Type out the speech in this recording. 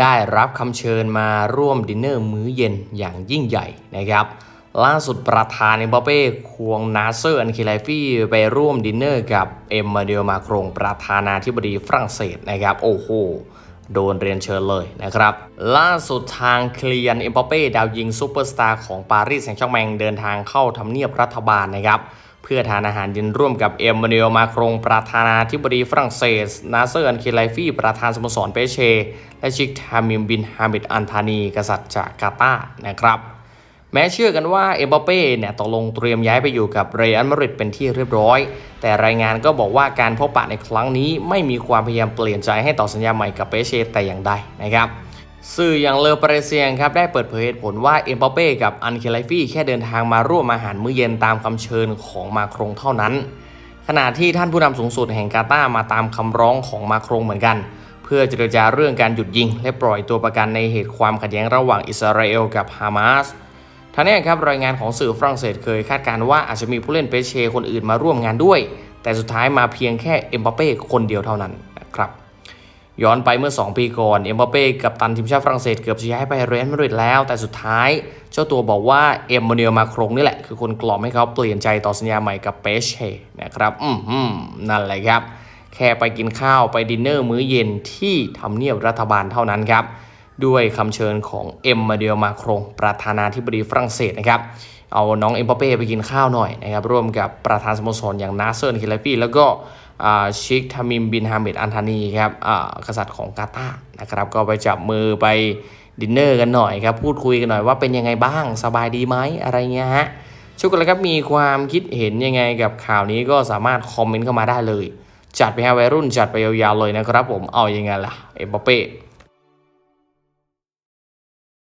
ได้รับคำเชิญมาร่วมดินเนอร์มื้อเย็นอย่างยิ่งใหญ่นะครับล่าสุดประธานเอ็มบัปเป้ควงนาเซอร์อันคิไลฟี่ไปร่วมดินเนอร์กับเอ็มมาเดลมาโครงประธานาธิบดีฝรั่งเศสนะครับโอ้โหโดนเรียนเชิญเลยนะครับ ล่าสุดทางเคลียนเอ็มบัปเป้ดาวยิงซูเปอร์สตาร์ของปารีสแซงต์แชร์แมงเดินทางเข้าทำเนียบรัฐบาลนะครับ เพื่อทานอาหารเย็นร่วมกับเอ็มมานูเอลมาครงประธานาธิบดีฝรั่งเศส นาเซอร์อันเคไลฟี่ประธานสโมสรเปเช่และชิคทามิมบินฮามิดอันธานี กษัตริย์จากกาตาร์นะครับ แม้เชื่อกันว่าเอ็มบัปเป้เนี่ยตกลงเตรียมย้ายไปอยู่กับเรอัลมาดริดเป็นที่เรียบร้อย แต่รายงานก็บอกว่าการพบปะในครั้งนี้ไม่มีความพยายามเปลี่ยนใจให้ต่อสัญญาใหม่กับเปเช่แต่อย่างใดนะครับ สื่ออย่างเลอเปเรเซียงครับได้เปิดเผยเหตุผลว่าเอ็มบัปเป้กับอันเคไลฟี่แค่เดินทางมาร่วมอาหารมื้อเย็นตามคำเชิญของมาครงเท่านั้น ขณะที่ท่านผู้นำสูงสุดแห่งกาตาร์มาตามคำร้องของมาครงเหมือนกัน เพื่อเจรจาเรื่องการหยุดยิง และปล่อยตัวประกันในเหตุความขัดแย้งระหว่างอิสราเอลกับฮามาสทั้งนี้ครับรายงานของสื่อฝรั่งเศสเคยคาดการณ์ว่าอาจจะมีผู้เล่นเปเช่คนอื่นมาร่วมงานด้วย แต่สุดท้ายมาเพียงแค่เอ็มบัปเป้คนเดียวเท่านั้น ย้อนไปเมื่อ 2 ปีก่อน เอ็มบัปเป้กับตันทีมชาติฝรั่งเศสเกือบจะย้ายไปเรอัลมาดริดแล้ว แต่สุดท้าย เจ้าตัวบอกว่าเอ็มมานูเอลมาครงนี่แหละ คือคนกล่อมให้เขาเปลี่ยนใจต่อสัญญาใหม่กับเปเช่นะครับอืมอืมนั่นแหละครับ แค่ไปกินข้าวไปดินเนอร์มื้อเย็นที่ทำเนียบรัฐบาลเท่านั้นครับ ด้วยคำเชิญของเอ็มมาเดลมาครงประธานาธิบดีฝรั่งเศสนะครับ เอาน้องเอ็มบัปเป้ไปกินข้าวหน่อยนะครับร่วมกับประธานสโมสรอย่างนาเซอร์คิลฟี่แล้วก็ชิคทามิมบินฮามิดอันธานีครับกษัตริย์ของกาตาร์นะครับก็ไปจับมือไปดินเนอร์กันหน่อยครับพูดคุยกันหน่อยว่าเป็นยังไงบ้างสบายดีไหมอะไรเงี้ยฮะชุกกันแล้วครับมีความคิดเห็นยังไงกับข่าวนี้ก็สามารถคอมเมนต์เข้ามาได้เลย จัดไปฮะวัยรุ่นจัดไปยาวๆเลยนะครับผมเอายังไงล่ะเอ็มบัปเป้